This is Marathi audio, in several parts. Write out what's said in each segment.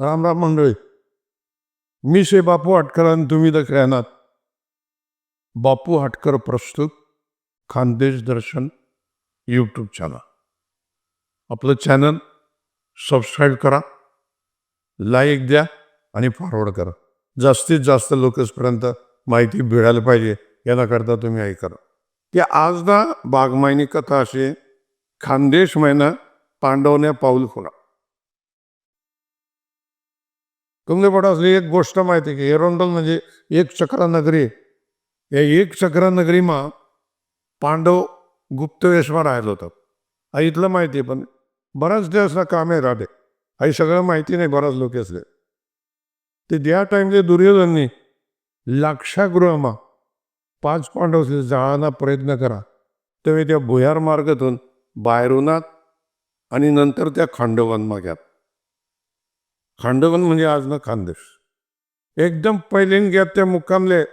राम राम मंडळी. मी शे बापू हटकर आणि तुम्ही द खेळणार बापू हटकर प्रस्तुत खानदेश दर्शन यूट्यूब चॅनल आपलं चॅनल सबस्क्राईब करा लाईक द्या आणि फॉरवर्ड करा. जास्तीत जास्त लोकसपर्यंत माहिती मिळायला पाहिजे याकरता तुम्ही हे करा. की आजदा बागमायनी कथा अशी खानदेश महिना पांडवने पाऊल खुणा तुमने पडा असली एक गोष्ट माहिती आहे की एरोंडल म्हणजे एक चक्र नगरी या एक चक्र नगरीमा पांडव गुप्तवेशमा राहिलं होतं. आई इथलं माहिती आहे पण बराच दिवसला काम कामे राहते आई सगळं माहिती नाही बराच लोक असले. ते त्या टाईमचे दुर्योधननी लाक्षागृहमा पाच पांडव जाळाना प्रयत्न करा. तेव्हा त्या भुयार मार्गातून बाहेरूनात आणि नंतर त्या खांडवन माग्यात खांडवन म्हणजे आज ना खानदेश. एकदम पहिल्यान घ्या त्या मुक्कामले.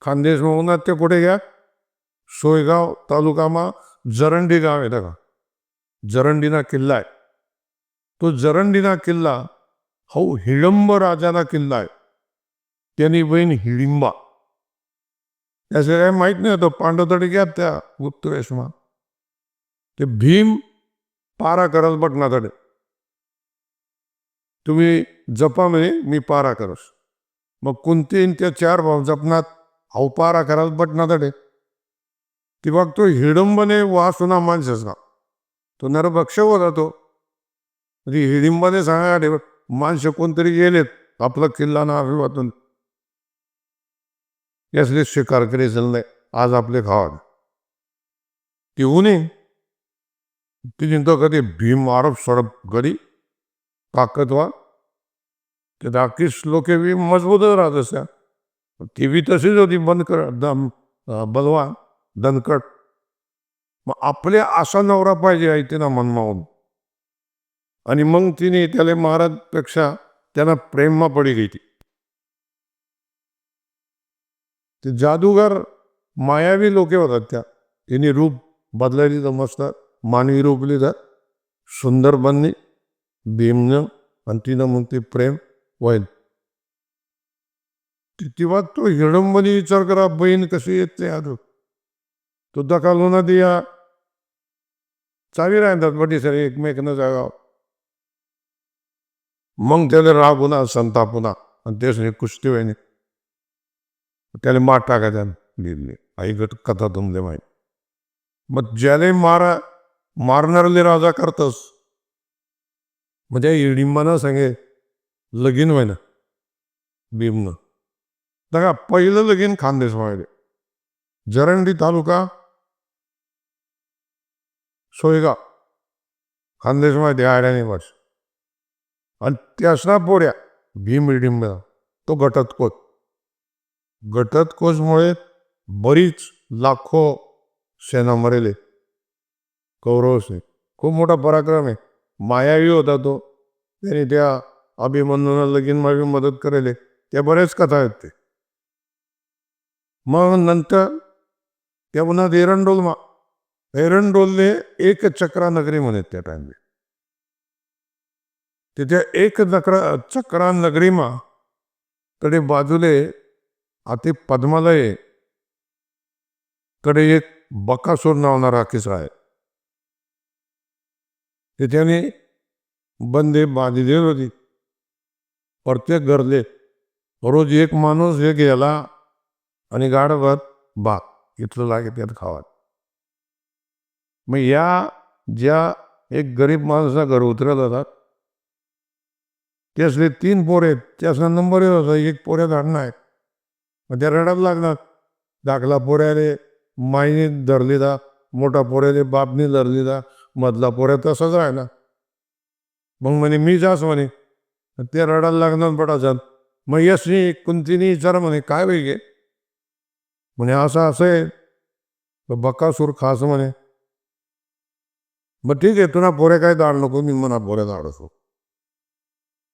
खानदेश म्हणून ते कुठे घ्या. सोयगाव तालुकामा जरंडी गाव आहे का जरंडीना किल्ला आहे. तो जरंडीना किल्ला हा हिडंब राजाना किल्ला आहे. त्यांनी बहीण हिडिंबा. त्याचं काही माहीत नाही होतं पांडवतडी घ्या त्या गुप्त वेशमा ते भीम पारा करत बटनाकडे तुम्ही जपा म्हणे मी पारा करस. मग कोणती त्या चार भाव जपनात हाव पारा करा बटना तडे. ती बघतो हिडंबने वासुना माणसच. का तो नरभक्ष होता तो. म्हणजे हिडिंबाने सांगा माणसं कोणतरी गेलेत आपला किल्ला ना अभिवातून यासले शिकार करे नाही. आज आपले खावा ती नये ती चिंता कधी भीम आरोप सडप गरी ताकदवा ते बाकी लोके बी मजबूतच राहत असत्या ती बी तशीच होती बंद कर दम बलवा दणकट मग आपले असा नवरा पाहिजे आहे तिनं मनमावून. आणि मग तिने त्याला महाराजपेक्षा त्यांना प्रेममा पडी गेली ते जादूगार मायावी लोके होतात त्या. तिने रूप बदलायली जमसतात मानवी रूप लिहितात. सुंदर बनली. भीमनं आणि तिनं मग ते प्रेम होईल तेव्हा तो हिडंबनी विचार करा बहीण कशी येत नाही आज तो दखालो लोना दिया. चावी राहतात बटी सर एकमेकांना जागा. मग त्याला रागुना संतापुना आणि तेच कुस्ती व्हायने त्याला मार टाकायचा लिहिली. आई गट कथा तुमले माहीत. मग ज्याने मारा मारणारले राजा करतस म्हणजे हिडिंबानं सांगे लगीन व्हायना भीमनं. बघा पहिलं लगीन खानदेश व्हायले. जरंडी तालुका सोयगाव. खानदेश माहिती आड्याने वर्ष. आणि त्यासना पोऱ्या भीम हिडिंब तो घटतकोच घटतकोचमुळे बरीच लाखो सेना मरेले कौरवसे खूप मोठा पराक्रम आहे. मायावी होता तो. त्याने त्या अभिमन्यूला लगीन मागे मदत करेले. त्या बऱ्याच कथा आहेत ते. मग नंतर त्या पुन्हा एरंडोलमा एरंडोलने एक चक्रा नगरी म्हणत त्या टाइमले तिथे एक नकरा चक्रा नगरीमा कडे बाजूले अति पद्मालयकडे एक बकासूर नावणारा किस्सा आहे. ते त्याने बंदे बांधले होती. प्रत्येक गरले रोज एक माणूस हे गेला आणि गाडभर भात इथलं लागे त्यात खावा. मग या ज्या एक गरीब माणसा घर उतरत होतात त्यासले तीन पोरे त्यासला नंबर येत होता एक पोऱ्या अण्णा आहेत. मग त्या रडायला लागणार दाखला पोऱ्याले माईने धरली दा मोठा पोऱ्याले बापने धरली दा मधला पोऱ्या तसंच राहिला मग म्हणे मी जास म्हणे. ते रडायला लागणार पटाचात मग यशनी कुंतीने विचार म्हणे काय वेगळे म्हणे असं असं आहे. बकासूर खास म्हणे. मग ठीक आहे तुला पोरे काय दाड नको मी म्हणा पोऱ्या दाडसो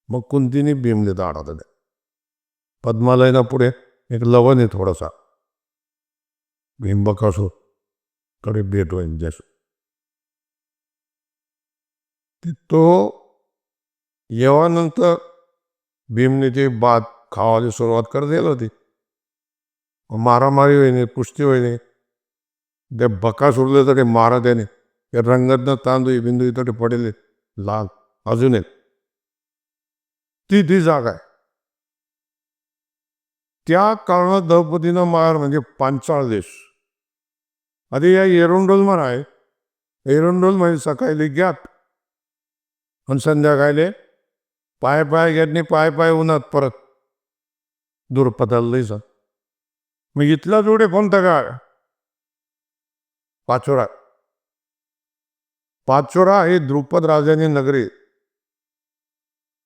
मग कुंतीने भीमले दाडा पद्मालय पद्मालयना पुढे एक लवण आहे थोडासा. भीम बकासूरकडे भेट होईल जस तो येवानंतर भीमने ते बाद खावायला सुरुवात कर दिली होती. मारामारी होईने कुस्ती होईने ते बका सुरले तरी मारा त्याने ते रंगतनं तांदूळ बिंदू तरी पडले लाल अजून एक. ती ती जागा आहे. त्या कारणात द्रौपदीनं मार म्हणजे पांचाळ देश. आधी या एरोंडोल मार आहे. एरोंडोल म्हणजे सकाळी गॅप आणि संध्याकाळले पाय पाय घेतली पाय पाय उन्हात परत दूर पदाला मग इथला जोडे कोणता काय पाचोरा. पाचोरा हे द्रुपद राजानी नगरी.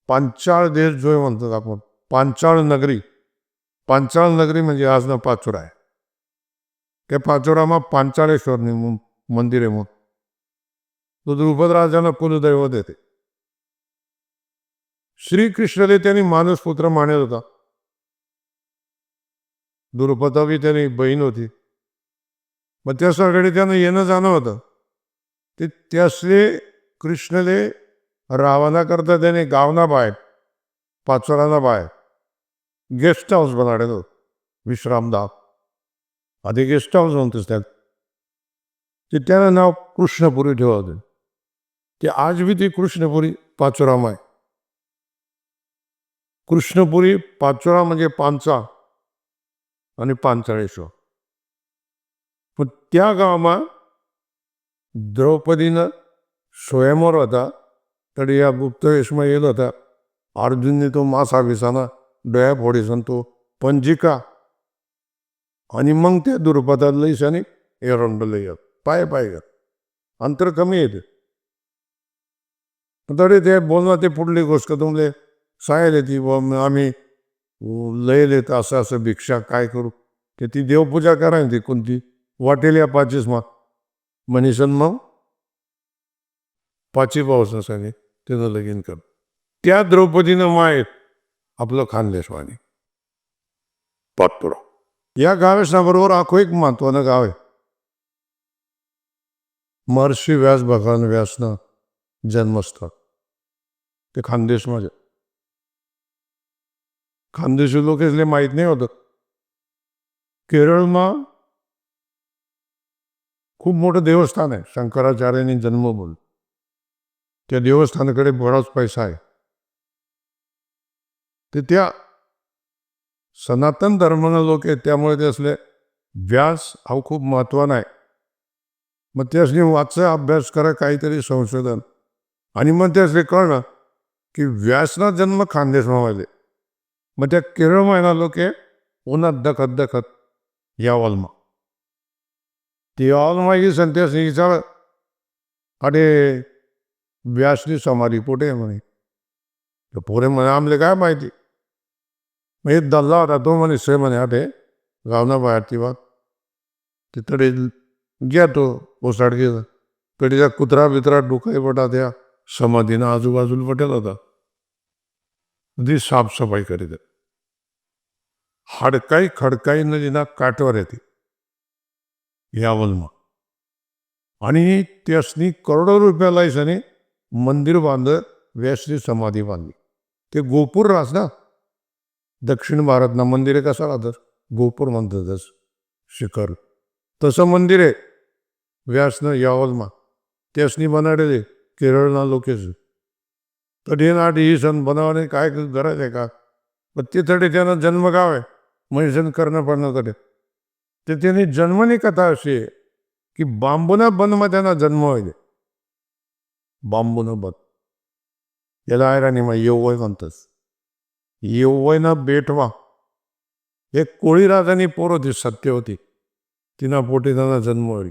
पांचाळ देश जो म्हणतो म्हणतात आपण. पांचाळ नगरी. पांचाळ नगरी म्हणजे आज ना पाचोरा आहे. त्या पाचोरामा पांचाळेश्वर मंदिर आहे मग तो द्रुपद राजानं कुलदैवत येते श्रीकृष्णले त्यांनी मानस पुत्र मानत होता. द्रुपदावी त्यांनी बहीण होती. मग त्याच्याकडे त्यानं येणं जाणं होतं. ते त्यासले कृष्णले रावणाकरता त्याने गावना बाहेर पाचोराना बाहेर गेस्ट हाऊस बनाडेल होतं. विश्रामदाब आधी गेस्ट हाऊस म्हणतेस त्यात ते त्यानं नाव कृष्णपुरी ठेवलं होतं. ते आज बी ती कृष्णपुरी पाचोराम आहे कृष्णपुरी पाचोरा म्हणजे पांचा आणि पांचाळेश्वर. पण त्या गावमा द्रौपदीनं स्वयंवर होता तरी या गुप्तवेशमा येत होता. अर्जुनने तो मासा विसाना डोळ्या फोडीसन तो पंजिका. आणि मग त्या दुर्पदात आणि एरंड लई येत पाय पाय येत अंतर कमी येते. तरी ते बोलणं ते पुढली गोष्ट तुमले सांगायला ती बुवा आम्ही लय येत असं असं भिक्षा काय करू? ते ती देवपूजा करा ती कोणती? वाटेल या पाचीस मग म्हणीसन मग पाची पाऊस नसाने लगीन कर. त्या द्रौपदीनं मायेत आपलं खानदेशवाणी. पातपुरा या गावेसनाबरोबर आखो एक महत्वानं गाव आहे. महर्षी व्यास भगवान व्यासनं जन्मस्थळ. ते खानदेश माझ्या खानदेशी लोक इसले माहीत नाही होतं केरळमा खूप मोठं देवस्थान आहे शंकराचार्यांनी जन्मभूमी त्या देवस्थानाकडे बराच पैसा आहे ते त्या सनातन धर्मानं लोक आहेत त्यामुळे ते असले व्यास हा खूप महत्वानं आहे मग ते असले वाचा अभ्यास करा काहीतरी संशोधन आणि मग ते असले कळलं की व्यासना जन्म खानदेशमा व्हायला त्या केरळ महिना लोके उन्हात दखत दखत यावलमा ती यावलमा ही संत्यास विचार अरे व्यासनी समाधी पोटे आहे म्हणे. तर पोरे म्हणे आमले काय माहिती? मग एक दल्ला होता तो म्हणे से म्हणे अरे गावना बाहेर ती बात तिकडे घ्या तो ओसाड गेला. कडीचा कुत्रा बित्रा डोकाई पटा त्या समाधीनं आजूबाजूला पटेल होता. ती साफसफाई करीत आहे. हाडकाई खडकाई नदीना काठवर येते. यावलमा आणि त्यासनी करोडो रुपया लायसाने मंदिर बांध व्यासनी समाधी बांधली. ते गोपूर राहस ना? दक्षिण भारतना मंदिरे कसा राहतात गोपूर म्हणतातच शिखर. तसं मंदिर आहे. व्यासनं यावलमा त्यासनी बनाडले केरळना लोकेस. कधी नाट ही सण बनवणे काय गरज आहे का? पण तिथे त्यानं जन्मगाव आहे. मैसन करणं पडणं तरी ते त्यांनी जन्मनी कथा अशी आहे की बांबूना बनमध्ये त्यांना जन्म होईल बांबूनं बन. याला आहे मग येवय म्हणतस. येवयना बेटवा एक कोळी राजानी पोर होती सत्य होती. तिना पोटी त्यांना जन्म होईल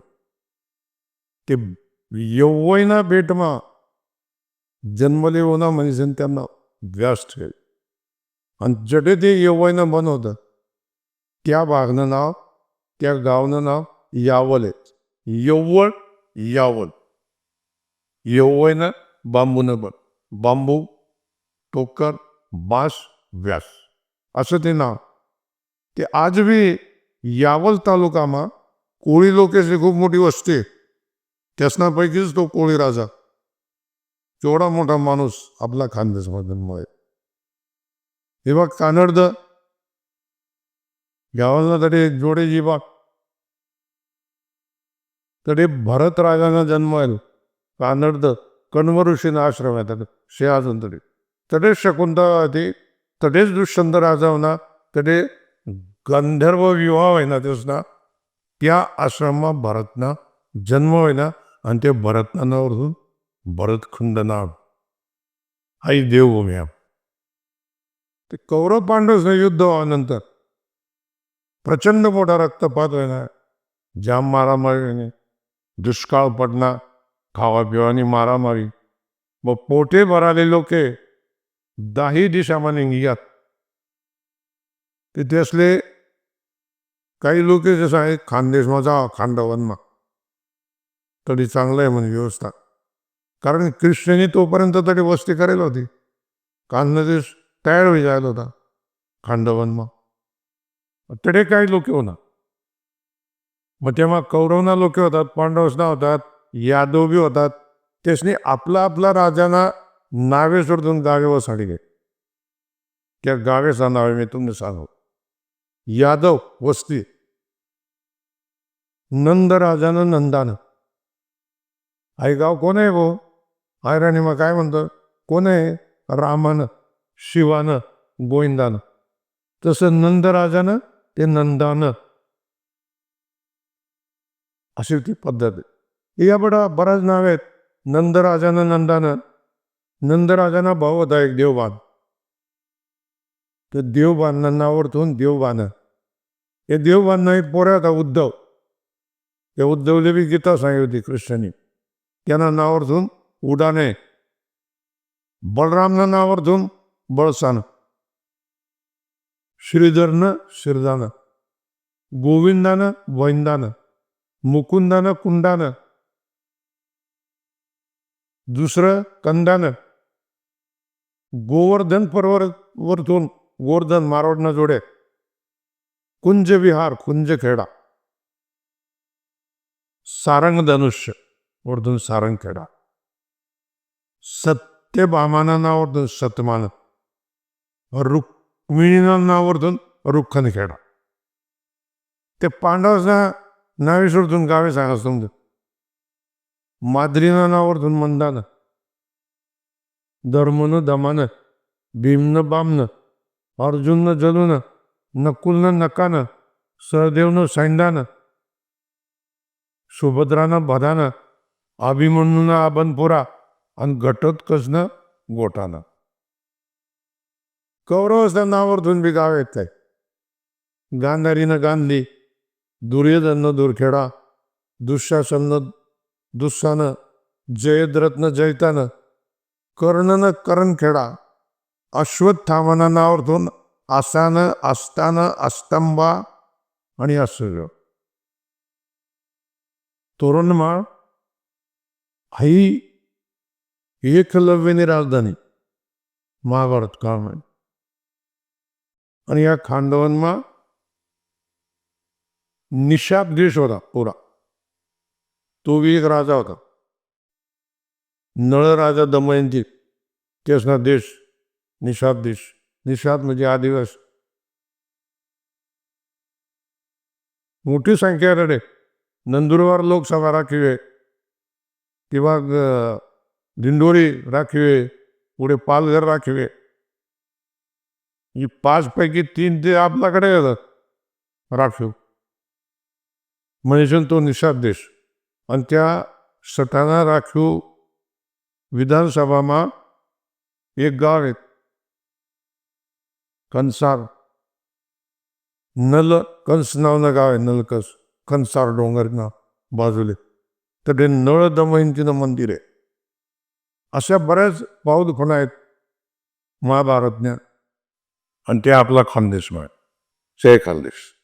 ते येवयना बेटमा जन्मले होना म्हणजे त्यांना व्यास ठेव आणि जडे ते यवयना बन होतं. त्या भागनं नाव त्या गावनं नाव यावल आहे. यव्वळ यावल. यवयनं बांबूनं बन बांबू टोकर बास व्यास. असं ते नाव. ते आज बी यावल तालुकामा कोळी लोकेची खूप मोठी वस्ती त्यासनापैकीच तो कोळी राजा. केवढा मोठा माणूस आपला खानदेशमधून मुळे. आहे हे बघ कानडद गावाला तरी जोडे जीवा तरी भरतराजांना जन्म आहे कानडद कण्व ऋषीनं आश्रम आहे त्यात शे अजून तरी. तडेच शकुंतला ती तडेच दुष्यंत राजा तडे गंधर्व विवाह आहे ना त्या आश्रमात भरतना जन्म होईना. आणि ते भरतना नावावरून भरतखंड नाव आई देवभूमी ते कौरव पांडव युद्ध व्हानंतर प्रचंड मोठा रक्तपात होईना. जाम मारामारी होईना. दुष्काळ पडणं खावा पिवानी मारामारी. मग पोटे भराले लोके दाही दिशामा निघात तिथे असले काही लोक जसं आहे खानदेशमा जा खांडवनमा तरी चांगलं आहे म्हणजे व्यवस्था. कारण ख्रिश्चनी तोपर्यंत तरी वस्ती करेल होती. खानदेश तयार होई जायला होता. खांडवनमा तडे काही लोक होणार मग तेव्हा कौरवना लोक होतात पांडवसना होतात यादव बी होतात. त्यासनी आपला आपला राजांना नावे सोडून गावे वसाडी घे. त्या गावेचा नावे मी तुम्ही सांगू. यादव वस्ती. नंद राजानं नंदानं. आई गाव कोण आहे भो? आयराणी मग काय म्हणतो? कोण आहे? रामानं शिवानं गोविंदानं. तसं नंदराजानं ते नंदानं अशी ती पद्धत आहे या बडा बराच नाव आहेत नंदराजानं नंदानं नंदराजांना भाऊ होता एक देवबान तर देवबांना नावावरतून देवबानं हे देवबांना एक पोऱ्या होता उद्धव हे उद्धवले बी गीता सांगितली होती कृष्णाने त्यांना नावावरतून उडाने बलरामना नावावरतून बळसानं श्रीधरनं श्रीदानं गोविंदानं वैंदानं मुकुंदानं कुंडानं दुसरं कंदानं गोवर्धन पर्वतवरतून गोवर्धन मारवडनं जोडे कुंज विहार कुंज खेडा सारंग धनुष्य वरतून सारंग खेडा सतमान रुक्मिणीना नावावरतून रुखन खेडा ते पांडवांना नावे सोडतून गावे सांगा समज माद्रीना नावावरतून मंदानं. धर्मनं दमानं भीमनं बामनं अर्जुननं जलूनं नकुलनं नकानं सहदेवनं सैंदानं सुभद्रानं भदानं अभिमन्यूनं आबनपुरा आणि घटोत्कचनं गोटानं कौरवचं नावावरतून बी गाव येत आहे गांधारीनं गांधी दुर्योधननं दुर्खेडा दुःशासननं दुस्सानं जयद्रथनं जैतानं कर्णनं करणखेडा अश्वत्थामानं नावावरतून आसानं आस्तानं अस्तंबा आणि असं तोरणमाळ ही एकलव्यनी राजधानी महाभारत काळमध्ये आणि या खांडवनमा निशाप देश होता पुरा. तो बी एक राजा होता. नळ राजा दमयंती. त्यासना देश निषाद देश. निषाद म्हणजे आदिवास. मोठी संख्या रडे. नंदुरबार लोकसभा राखीव. किंवा दिंडोरी राखीव. पुढे पालघर राखीव. ही पाच पैकी तीन ते आपल्याकडे येतात. राखीव. म्हणजे तो निषाद देश. आणि त्या सटाणा राखीव विधानसभामा एक गाव आहे. कंसार नल कंस नावनं गाव आहे नलकस कंसार डोंगर बाजूले. तर ते नळ दमयंतीनं मंदिर आहे. अशा बऱ्याच पाऊल खुणा आहेत महाभारतज्ञ आणि ते आपला खानदेश मिळेल शेख खानदेश.